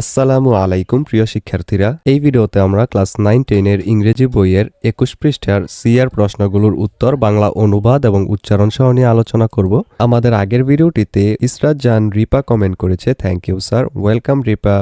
আসসালামু আলাইকুম, প্রিয় শিক্ষার্থীরা। এই ভিডিওতে আমরা ক্লাস নাইন টেনের ইংরেজি বইয়ের একুশ পৃষ্ঠার সিআর প্রশ্নগুলোর উত্তর, বাংলা অনুবাদ এবং উচ্চারণ সহ নিয়ে আলোচনা করব। আমাদের আগের ভিডিওটিতে ইসরাত জান রিপা কমেন্ট করেছে। Thank you sir welcome Ripa.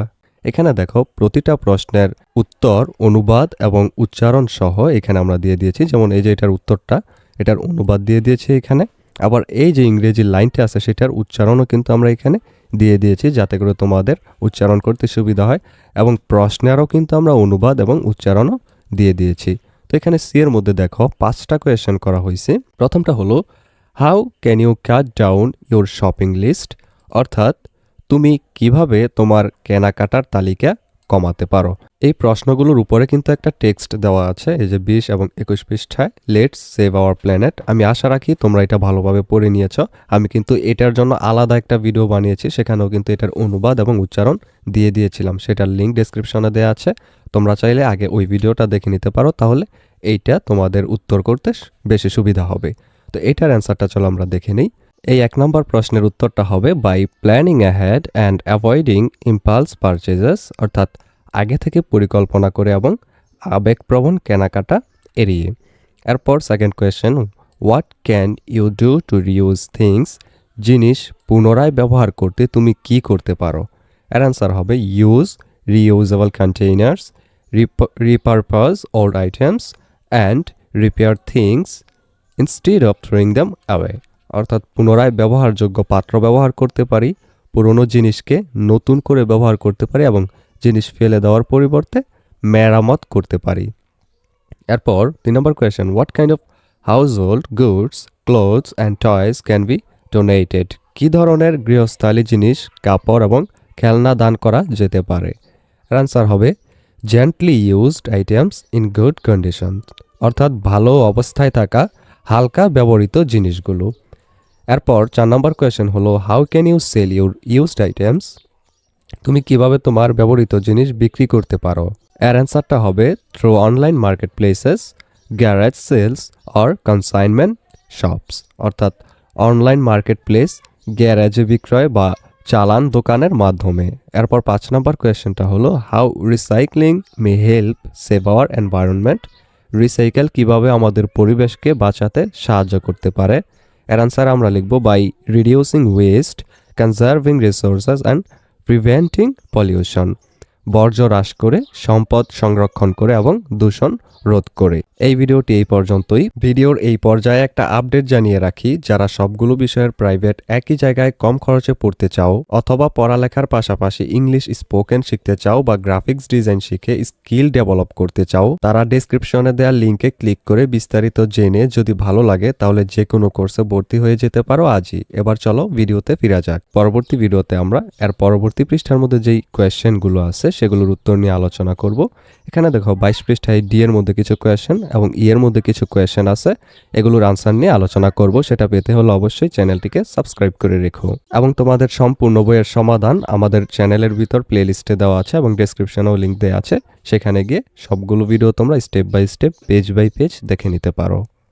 এখানে দেখো, প্রতিটা প্রশ্নের উত্তর, অনুবাদ এবং উচ্চারণ সহ এখানে আমরা দিয়ে দিয়েছি। যেমন এই যে এটার উত্তরটা, এটার অনুবাদ দিয়ে দিয়েছি এখানে। আবার এই যে ইংরেজি লাইনটা আছে, সেটার উচ্চারণও কিন্তু আমরা এখানে দিয়ে দিয়েছি যাতে করে তোমাদের উচ্চারণ করতে সুবিধা হয় এবং প্রশ্নেরও কিন্তু আমরা অনুবাদ এবং উচ্চারণও দিয়ে দিয়েছি। তো এখানে সি এর মধ্যে দেখো পাঁচটা কোয়েশন করা হয়েছে। প্রথমটা হলো how can you cut down your shopping list অর্থাৎ, তুমি কীভাবে তোমার কেনাকাটার তালিকা কমাতে পারো। এই প্রশ্নগুলোর উপরে কিন্তু একটা টেক্সট দেওয়া আছে, এই যে বিশ এবং একুশ পৃষ্ঠায় লেটস সেভ আওয়ার প্ল্যানেট আমি আশা রাখি তোমরা এটা ভালোভাবে পড়ে নিয়েছ। আমি কিন্তু এটার জন্য আলাদা একটা ভিডিও বানিয়েছি, সেখানেও কিন্তু এটার অনুবাদ এবং উচ্চারণ দিয়ে দিয়েছিলাম। সেটার লিঙ্ক ডেসক্রিপশনে দেওয়া আছে। তোমরা চাইলে আগে ওই ভিডিওটা দেখে নিতে পারো, তাহলে এইটা তোমাদের উত্তর করতে বেশি সুবিধা হবে। তো এটার অ্যান্সারটা চলো আমরা দেখে নিই। এই এক নম্বর প্রশ্নের উত্তরটা হবে by planning ahead and avoiding impulse purchases অর্থাৎ আগে থেকে পরিকল্পনা করে এবং আবেগপ্রবণ কেনাকাটা এড়িয়ে। এরপর second question what can you do to reuse things জিনিস পুনরায় ব্যবহার করতে তুমি কি করতে পারো? এর অ্যান্সার হবে use reusable containers repurpose old items and repair things instead of throwing them away অর্থাৎ পুনরায় ব্যবহারযোগ্য পাত্র ব্যবহার করতে পারি, পুরনো জিনিসকে নতুন করে ব্যবহার করতে পারি এবং জিনিস ফেলে দেওয়ার পরিবর্তে মেরামত করতে পারি। এরপর তিন নম্বর question what kind of household goods clothes and toys can be donated কী ধরনের গৃহস্থালী জিনিস, কাপড় এবং খেলনা দান করা যেতে পারে? অ্যান্সার হবে gently used items in good condition অর্থাৎ ভালো অবস্থায় থাকা হালকা ব্যবহৃত জিনিসগুলো। এরপর চার নম্বর কোয়েশ্চেন হলো how can you sell your used items তুমি কীভাবে তোমার ব্যবহৃত জিনিস বিক্রি করতে পারো? এর অ্যান্সারটা হবে through online market places garage sales or consignment shops অর্থাৎ অনলাইন মার্কেট প্লেস গ্যারেজে বিক্রয় বা চালান দোকানের মাধ্যমে। এরপর পাঁচ নম্বর কোয়েশ্চেনটা হলো how recycling may help save our environment recycle কীভাবে আমাদের পরিবেশকে বাঁচাতে সাহায্য করতে পারে? এর আনসার আমরা লিখব by reducing waste conserving resources and preventing pollution বর্জ্য হ্রাস করে, সম্পদ সংরক্ষণ করে এবং দূষণ রোধ করে। এই ভিডিওটি এই পর্যন্তই। ভিডিওর এই পর্যায়ে একটা আপডেট জানিয়ে রাখি, যারা সবগুলো বিষয়ের প্রাইভেট একই জায়গায় কম খরচে পড়তে চাও অথবা পড়ালেখার পাশাপাশি ইংলিশ স্পোকেন শিখতে চাও বা গ্রাফিক্স ডিজাইন শিখে স্কিল ডেভেলপ করতে চাও, তারা ডেসক্রিপশনে দেওয়া লিঙ্কে ক্লিক করে বিস্তারিত জেনে যদি ভালো লাগে তাহলে যে কোনো কোর্সে ভর্তি হয়ে যেতে পারো আজই। এবার চলো ভিডিওতে ফিরা যাক। পরবর্তী ভিডিওতে আমরা, এর পরবর্তী পৃষ্ঠার মধ্যে যেই কোয়েশ্চেনগুলো আছে সেগুলোর উত্তর নিয়ে আলোচনা করব। এখানে দেখো বাইশ পৃষ্ঠায় ডি এর মধ্যে কিছু কোয়েশ্চেন এবং ই এর মধ্যে কিছু কোয়েশ্চেন আছে। এগুলোর আনসার নিয়ে আলোচনা করব, সেটা পেতে হলে অবশ্যই চ্যানেলটিকে সাবস্ক্রাইব করে রেখো। এবং তোমাদের সম্পূর্ণ বইয়ের সমাধান আমাদের চ্যানেলের ভিতর প্লে লিস্টে দেওয়া আছে এবং ডেসক্রিপশনেও লিঙ্ক দেওয়া আছে। সেখানে গিয়ে সবগুলো ভিডিও তোমরা step by step page by page দেখে নিতে পারো।